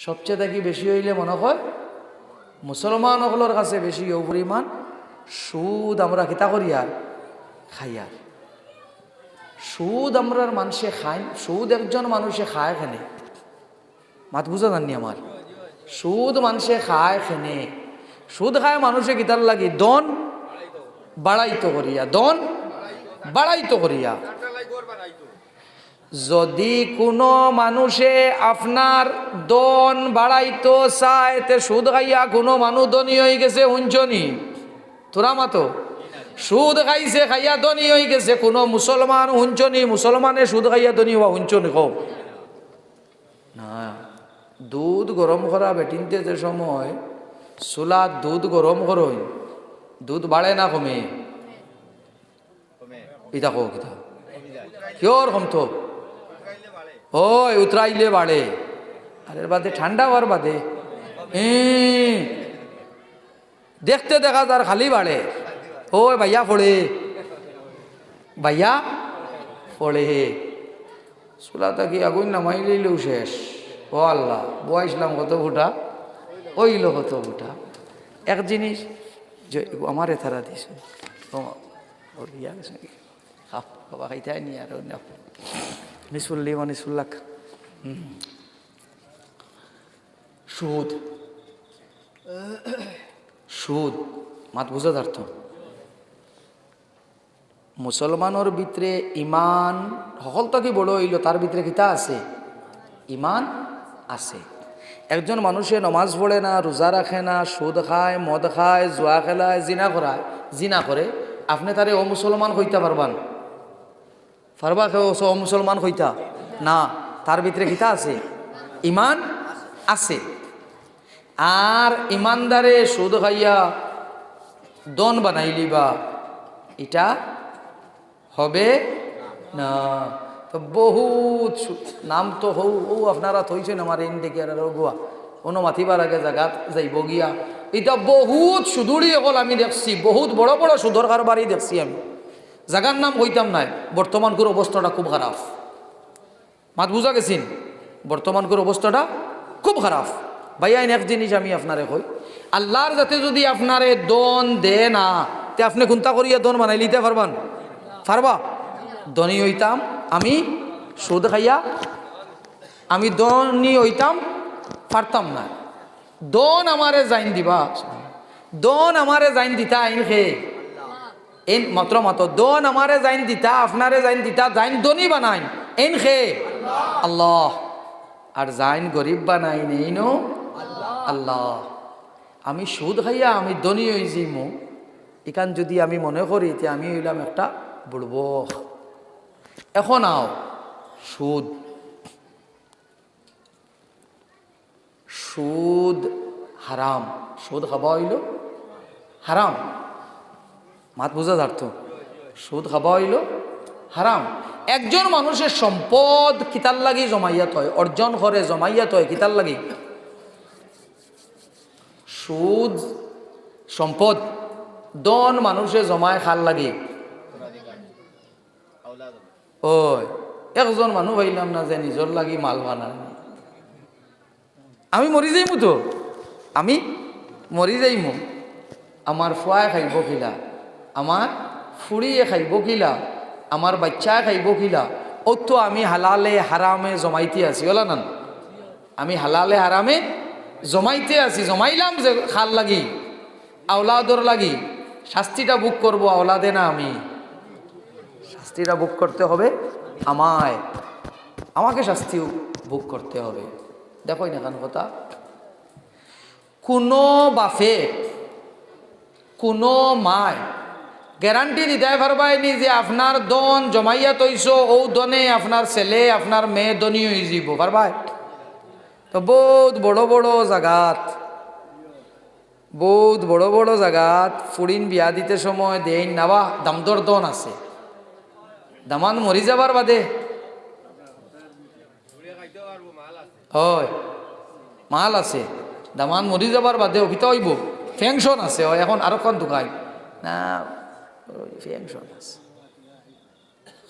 সবচেয়ে দেখি বেশি হইলে মনে হয় মুসলমান সকলের কাছে বেশি ও পরিমাণ সুদ আমরা কিতা করিয়ার খাইয়ার সুদ আমরা মানুষে খাই সুদ একজন মানুষে খায় খেনে মাত বুঝা জানি আমার? সুদ মানুষে খায় খেনে সুদ খায় মানুষে কিতার লাগি? দন বাড়াইতো করিয়া দন বাড়াইতো করিয়া। যদি কোনো মানুষে আপনার দন বাড়াইতো চায় তে সুদ খাইয়া কোনো মানুষ ধনী হয়ে গেছে হুঞ্চনি তোরা মাতো? সুদ খাইছে খাইয়া ধনী হয়ে গেছে কোনো মুসলমান হুঞ্চনি মুসলমানে সুদ খাইয়া ধনী হওয়া হুঞ্চনি কম না দুধ গরম করা বেটিনতে যে সময় চুলাত দুধ গরম করই দুধ বাড়ে না কমে? ইতা কো কিতা? কিয়র কমতো ওই উতরাইলে বাড়ে। আর এর বাদে ঠান্ডা হওয়ার বাদে। এ, দেখতে দেখা যার খালি বাড়ে। ওই ভাইয়া পড়ে। ভাইয়া পড়ে। চুলাটা কি আগুন নামাই লইলেও শেষ। ও আল্লাহ বয়াইছিলাম কত ফুটা? ওইল কত ফুটা? এক জিনিস যে আমার এথারা দিস বাবা খাইতে নি আর নিসুল্লি মানে সুল্লাক সুদ। সুদ, মাত বুঝা মুসলমানের ভিতরে ইমান, সকল কি বড় হইল, তার ভিতরে কিতা আছে? ইমান আছে। একজন মানুষে নমাজ পড়ে না, রোজা রাখে না, সুদ খায়, মদ খায়, জুয়া খেলায়, জিনা করায়, জিনা করে, আপনি তারে ও মুসলমান হইতে পারবান। পারবা কেউ ও মুসলমান হইতা। না, তার ভিতরে কিতা আছে। ইমান আছে। আর ইমানদারে সুদ খাইয়া দন বানাইলি বা, এটা হবে না। তো বহুত সু- নাম তো হৌ ও আপনারা থইছেন আমার এন ডেকে আর গোয়া কোনো মাতিবার আগে জাগাত যাইব গিয়া। এটা বহুত সুদূরি অকল আমি দেখছি, বহুত বড় বড় সুদর কারবারই দেখছি আমি। জাগার নাম কইতাম নাই বর্তমান করে অবস্থাটা খুব খারাপ মাত বুঝা গেছিন বর্তমান করে অবস্থাটা খুব খারাপ ভাইয়া এক জিনিস আমি আপনারে কই আল্লাহর যাতে যদি আপনারে দন দে না, তে আপনি কোনটা করিয়া দন বানাই লিতে পারবান পারবা ধনী হইতাম, আমি সুদ খাইয়া, আমি ধনী হইতাম পারতাম না। দন আমারে জাইন দিবা। দন আমারে জাইন দিতা আইন খেয়ে এন মাত্র মাত্র দন আমারে জাইন দিতা, আপনারে জাইন দিতা, জাইন দনি বানাইন। এন খে? আল্লাহ। আর জাইন গরিব বানাইন, এই নো? আল্লাহ। আমি সুদ খাইয়া আমি দনি হয়ে যাইমু এখান যদি আমি মনে করি তে আমি হইলাম একটা বুড়ব এখন আও, সুদ। সুদ হারাম। সুদ খাবা হইল? হারাম। মাত বোঝা যার্থ সুদ খাবা হইল? হারাম। একজন মানুষের সম্পদ কিতার লাগি জমাইয়াত হয়, অর্জন করে জমাইয়াত হয় কিতার লাগি? সুদ, সম্পদ, দন মানুষে জমায় খাল লাগি। ওই, একজন মানুহ ভাইলাম না যে নিজর লাগি মাল বানান আমি মরি যাইমু তো? আমি মরি যাইমু। আমার ফুয়ায় খাইব কিলা আমার ফুড়িয়ে খাইব কিলা আমার বাচ্চায় খাইব কিলা। ও তো আমি হালালে হারামে জমাইতে আছি ওলা আমি হালালে হারামে জমাইতে আছি, জমাইলাম যে খাল লাগি আওলাদর লাগি। শাস্তিটা বুক করব আওলাদে না আমি? শাস্তিটা বুক করতে হবে আমায়। আমাকে শাস্তি বুক করতে হবে। দেখো না কেন কথা। কোনো বাফে কোনো মায় গ্যারান্টি দিতে পারবাইনি যে আপনার দন জমাইয়া তৈছ, ও দনে আপনার ছেলে, আপনার মেয়ে দনি হয়ে যাব। পারবাই তো বহুত বড় বড় জাগাত, বহুত বড় বড় জাগাত ফুরিন বিয়া দিতে সময় দেই নাবা দামদর দন আছে। দামান মরি যাবার বাদে। হয়, মাল আছে। দামান মরি যাবার বাদে অভিত হইব। ফেংশন আছে এখন আরও কোন দোকান না ফেংশন আছে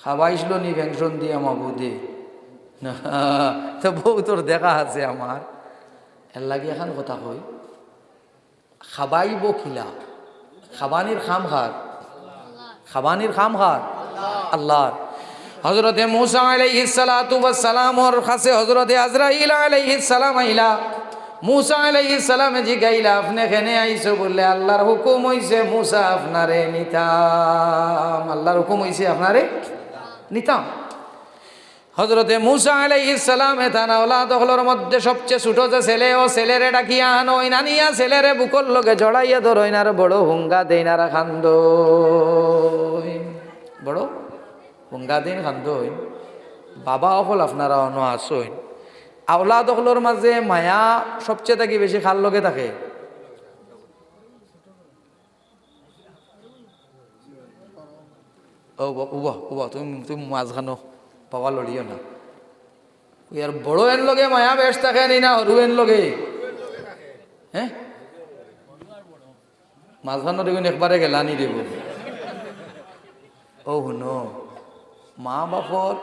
খাবাইছিল নি ফেংশন দিয়ে আমার বৌদি না, তো বউ তোর দেখা আছে আমার। এর লাগি এখন কথা কই। খাবাইব খিলা। খাবানির খাম খার। খাবানির খাম খার। আল্লাহর। হজরতে মুসা আলাইহিস সালাতু ওয়াস সালামর কাছে হজরতে আজরাইল আলাইহিস সালাম আইলা। মুসা আলাইহিস সালামে জিগাইলা, আপনি এখানে আইছো বললে আল্লাহর হুকুম হইছে মুসা আপনারে নিতাম। আল্লাহর হুকুম হইছে আপনারে নিতাম। হজরতে মুসা আলাইহিস সালামে তানা ওলাদ হলোর মধ্যে সবচেয়ে ছোট যে ছেলে, ও ছেলেরে ডাকিয়া আনো নানিয়া ছেলেরে বুকর লগে জড়াইয়া ধরইন আর বড় হুঙ্গা দেই দেইনারা খান্দ বড় হুঙ্গা দিন খান্দ বাবা অকল আপনারা অন আসইন আওলাদ অকলর মাঝে মায়া সবচেয়ে থাকি, বেশি খাল লগে থাকে। ও উবা উবা তুমি তুমি মাঝখানো পাওয়া লড়িও না। ইয়ার বড় এন লগে মায়া বেশ থাকে নি না সরু এন লগে? হ্যাঁ মাঝখানো দেখুন একবারে গেলানি দেব ও শুন। মা বাপর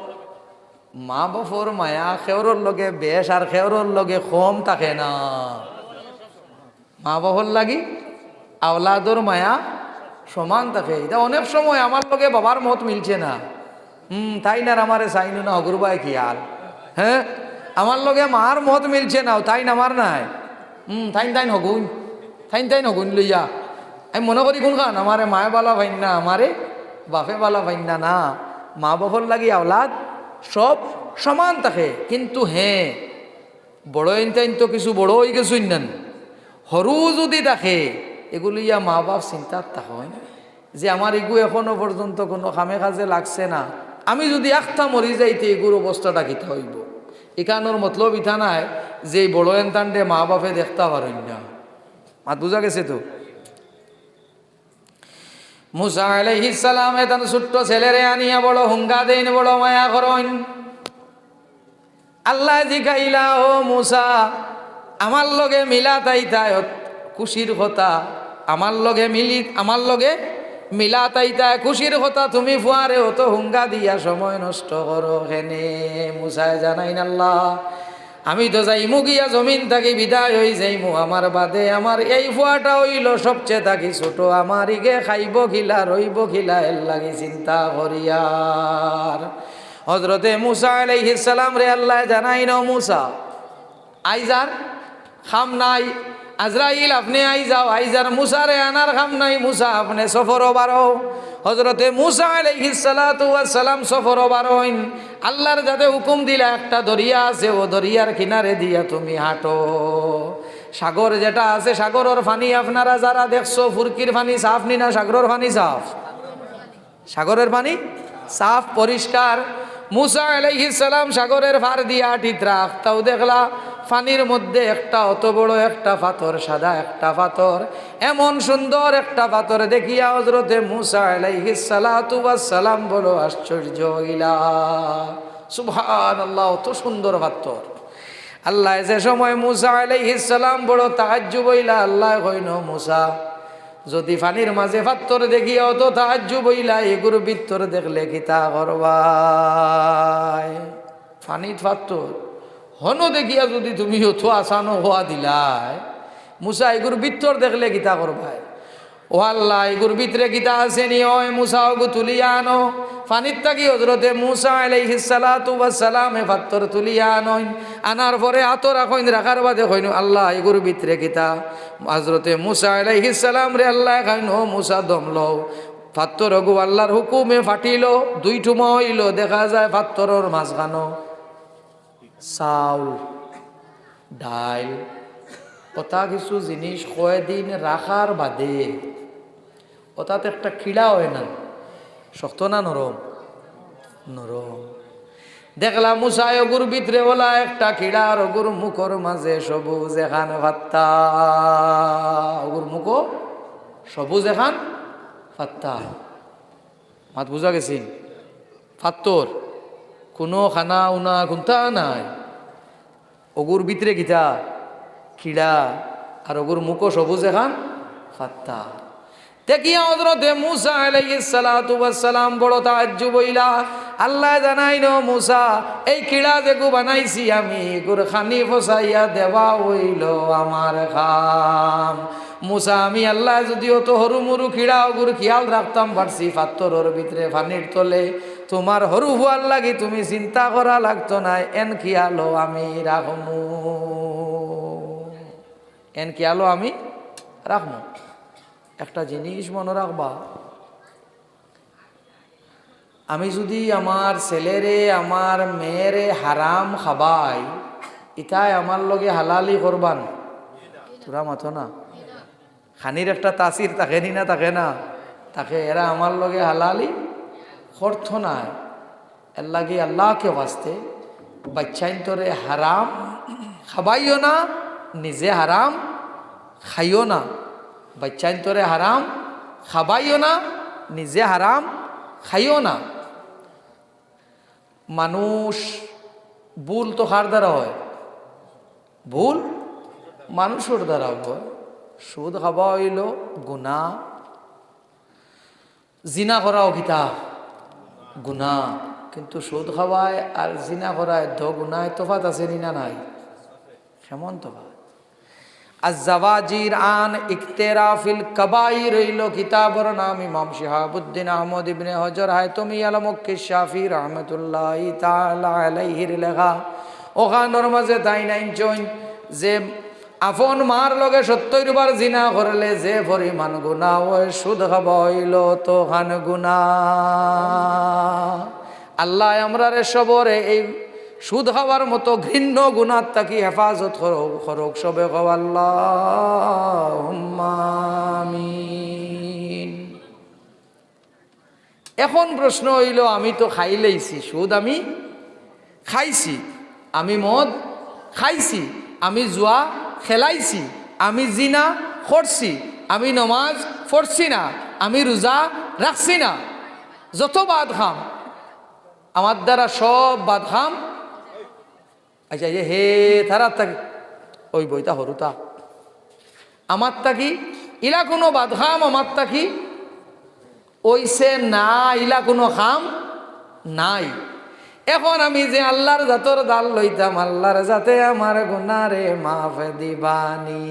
মা বাপর মায়া খেওরর লগে বেশ আর খেওরর লগে কম থাকে না। মা বাপর লাগি আওলাদর মায়া সমান থাকে। এটা অনেক সময় আমার লগে বাবার মত মিলছে না। হুম তাই না আমারে চাইনু না অগুরবাই কি আল হ্যাঁ আমার লগে মার মত মিলছে না, তাই না আমার নাই। হুম তাইন তাইন হগুন তাইন তাইন হগুন লইয়া আমি মনে করি কোন খান? আমারে মায়ে বালা ভাইন না আমারে বাপে বালা ভাইন না না। মা বাপর লাগি আওলাদ সব সমান থাকে। কিন্তু হ্যাঁ বড় ইনতাইন তো কিছু বড় হয়ে গেছুই নেন সরু যদি থাকে, এগুলো ইয়া মা বাপ চিন্তার থাকেন যে আমার এগু এখনও পর্যন্ত কোনো কামে কাজে লাগছে না। আমি যদি একটা মরি যাইতে এগুর অবস্থাটা কিতা হইব? এখানোর মতলব ইথা নাই যে বড় এনতান্ডে মা বাপে দেখতে পারেন না মাত বুঝা গেছে তো মুসা আলাইহিস সালাম এতন ছোট্ট ছেলেরে আনিয়া বড় হুঙ্গা দেন বড় মায়া করইন। আল্লাহ জিগাইলা, ও মুসা, আমার লগে মিলা তাই তাই, খুশির কথা, আমার লগে মিলি, আমার লগে মিলা তাই তাই, খুশির কথা তুমি ফুয়ারে, অত হুঙ্গা দিয়া সময় নষ্ট করো হেনে মুসায় জানাইন আল্লাহ আমি তো যাইমু গিয়া জমিন থাকি, বিদায় হই যাইমু। আমার বাদে আমার এই ফুয়াটা হইল সবচেয়ে থাকি ছোট। আমার ইগে খাইব খিলা, রইব খিলা, এর লাগি চিন্তা করিয়ার হজরতে মুসা আলাইহিস রে আল্লাহ জানাই ন মুসা। আইজার, খাম নাই। আজরাইল, আপনি আই যাও আইজার মুসারে আনার খাম নাই, মুসা আপনি সফর বারো। হজরতে মুসা ওয়াস সালাম সফর বারোইন। আল্লাহর যাতে হুকুম দিলা একটা দরিয়া আছে, ও দরিয়ার কিনারে দিয়া তুমি হাঁটো। সাগর যেটা আছে, সাগরের পানি আপনারা যারা দেখছ, ফুরকির পানি সাফ নি না সাগরের পানি সাফ? সাগরের পানি সাফ, পরিষ্কার। মুসা আলাইহিস সালাম সাগরের ভার দিয়া টিত্রা তাও দেখলা পানির মধ্যে একটা অত বড় একটা পাথর, সাদা একটা পাথর, এমন সুন্দর একটা পাথর দেখিয়া হজরতে মুসা আলাইহিস সালাতু ওয়াস সালাম বলো, আশ্চর্য সুবহান আল্লাহ অত সুন্দর পাথর। আল্লাহ যে সময় মুসা আলাইহিস সালাম বড় তাহাজ্জুব হইলা, আল্লাহ কইন মুসা, যদি ফানির মাঝে ফাত্তর দেখিয়া অত তাহাজ্জু বইলা এগুর বিত্তর দেখলে কিতা করবাই? ফানিত ফাত্তর হন দেখিয়া যদি তুমি অত আসানো হওয়া দিলাই। মুসা এগুর বিত্তর দেখলে কিতা করবাই ও আল্লাহ এগুর ভিতরে কিতা আছে নি? ওই মুসা ওগু তুলিয়া আনো। ফানিত থাকি হজরতে মুসা আলাইহিস সালাতু ওয়াস সালামে ফাত্তর তুলিয়া আনইন আনার পরে আতর রাখইন রাখার বাদে কইন, আল্লাহ এগুর ভিতরে কিতা হজরতে মুসা আলাইহিস সালাম রে আল্লাহ, খাইন ও মুসা দম লও। ফাত্তর অগু আল্লাহর হুকুমে ফাটিল, দুই ঠুমা হইল, দেখা যায় ফাত্তরর মাঝখানো চাউল ডাইল কথা কিছু জিনিস কয়দিন রাখার বাদে। ওটাতে একটা কিড়া হয় না, শক্ত না নরম নরম দেখলাম মুসায় অগুর ভিতরে ওলা একটা কিড়া আর মুখর মাঝে সবুজ এখান ভাত্তা অগুর মুখ সবুজ এখান ফাত্তা মাত বুঝা গেছি? ফাত্তর কোনো খানা উনা খুন্তা নাই। অগুর ভিতরে গীতা খিড়া আর ওগুর মুখ সবুজ এখান ফাত্তা দেখিয়া হইলা। আল্লাহ জানাই নো এই কিড়া আমি খানি খাম। আমি আল্লাহ যদিও খেয়াল রাখতাম পারছি পাত্তরের ভিতরে ফানির তলে। তোমার হরু হওয়ার লাগি তুমি চিন্তা করা লাগতো না, এন খেয়ালো আমি রাখমু এন খেয়ালো আমি রাখমু একটা জিনিস মনে রাখবা আমি যদি আমার ছেলেরে আমার মেয়েরে হারাম খাবাই, ইতাই আমার লগে হালালি করবান তোরা মাথো না। খানির একটা তাসির তাকে নি না, থাকে না। তাকে এরা আমার লগে হালালি করত না এর লাগে আল্লাহকে বাঁচতে বাচ্চাইন তোরে হারাম, খাবাইও না, নিজে হারাম, খাইও না। বাচ্চাইন তোরে হারাম, খাবাইও না, নিজে হারাম, খাইও না। মানুষ ভুল তো কার দ্বারা হয়? ভুল মানুষের দ্বারা হয়। সুদ খাওয়া হইল গুণা জিনা করাও কিতা গুণা কিন্তু সুদ খাওয়ায় আর জিনা করায় দ গুণায় তোফাত আছে নিনা নাই? কেমন তোফাত আজাওয়াজির আন ইকতেরাফিল কবাই রইল কিতাবর নাম ইমাম শিহাবুদ্দিন আহমদ ইবনে হজর। হায়তমি আলমক্কি শাফি রহমতুল্লাহ তাআলা আলাইহির লেখা। ওখানোর মাঝে তাই নাইন চইন যে আফন মার লগে সত্তর বার জিনা করলে যে পরিমাণ গুণা, ওই সুদ খাব হইল তো খান গুণা। আল্লাহ আমরা রে সবরে এই সুদ খাওয়ার মতো ঘৃণ্য গুণার তাকি হেফাজত করক করক সবে আমিন। এখন প্রশ্ন হইল, আমি তো খাই লইছি, সুদ আমি খাইছি, আমি মদ খাইছি, আমি জুয়া খেলাইছি, আমি জিনা করছি, আমি নমাজ পড়ছি না, আমি রোজা রাখছি না। যত বাদ খাম আমার দ্বারা সব বাদ খাম আচ্ছা যে হে তারা তাকি, ওই বইটা হরুতা আমার তাকি, ইলা কোনো বাদ খাম আমার তাকি, ওইসে না, ইলা কোনো খাম নাই। এখন আমি যে আল্লাহর জাতর দাল লইতাম, আল্লাহর যাতে আমার গুনারে মাফ দিবানি।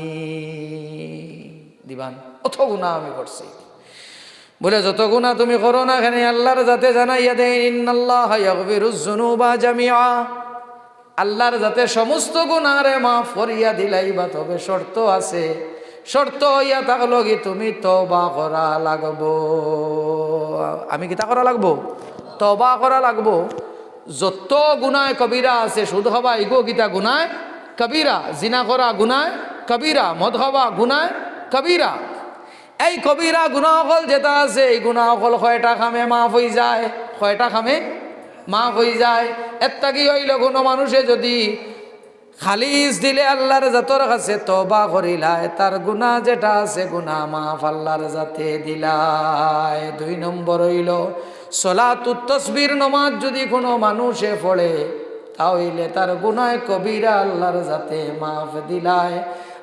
দিবান অত গুণা আমি করছি। বলে, যত গুণা তুমি করো না এখানে আল্লাহর যাতে জানাইয়া দেন, ইন্নাল্লাহ আল্লাহর যাতে সমস্ত গুণারে মাফ করিয়া দিলাইবা তবে শর্ত আছে। শর্ত ইয়া থাকল কি তুমি তবা করা লাগবো। আমি কিতা করা লাগবো? তবা করা লাগবো? যত গুনায় কবিরা আছে সুদ হবা ইগো গীতা গুনায় কবিরা, জিনা করা গুনায় কবিরা, মদ হবা গুনায় কবিরা। এই কবিরা গুণা অকল যেটা আছে, এই গুণা অকল কয়টা খামে, মাফ হয়ে যায়, কয়টা খামে, মাফ হয়ে যায়। এটা কি হইল, কোনো মানুষে যদি খালিস দিলে আল্লাহর জাতর কাছে তবা করিলায় তার গুণা যেটা আছে, গুণা মাফ আল্লাহর জাতে দিলায়। দুই নম্বর হইল সলাতুত তসবির নমাজ যদি কোনো মানুষে পড়ে, তাহলে তার গুনায় কবিরা আল্লাহর জাতে মাফ দিলায়।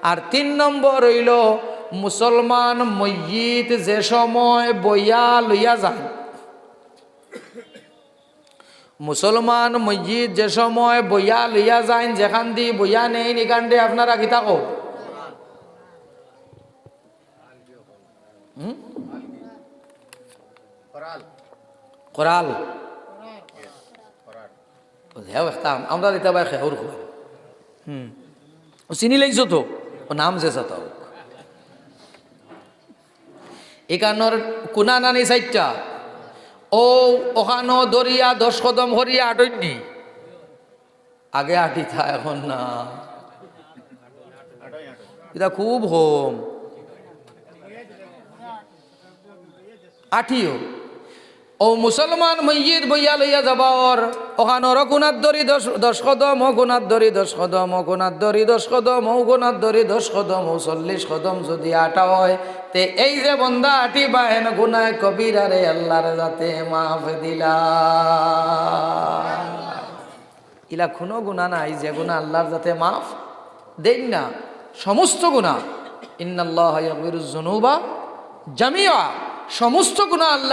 আর তিন নম্বর হইল, মুসলমান মসজিদ যে সময় বইয়া লইয়া যায়, মুসলমান মসজিদ যে সময় বইয়া লইয়া যায়, যেখান দি বইয়া নেই নিকান দিয়ে আপনারা কি থাকো? করাল আমরা দিতে পারি খেহর খুব হুম। ও চিনি লাগছো তো ও নাম যে চাতা এখানোর কোনা নানি চাইটা ও ওখানো দরিয়া দশ কদম হরিয়া আটইনি আগে আটি থা এখন না। এটা খুব হোম। আঠিও ও মুসলমান মসজিদ বইয়া লইয়া যাবার। ওখানোর গুণার দরি দশ দশ কদম, ও গুণার দরি দশ কদম, ও গুণার দরি দশ কদম, ও দরি দশ কদম, ও চল্লিশ কদম যদি আটা হয়, তে এই যে বন্দা আটি বাহেন গুনায় কবিরারে আল্লাহর যাতে মাফ দিলা। ইলা কোনো গুণা নাই, যে গুণা আল্লাহর যাতে মাফ দেন না, সমস্ত গুণা ইন্নাল্লাহ ইয়াগফিরুজ জুনুবা জামিয়া সমস্ত গুণা আল্লাহ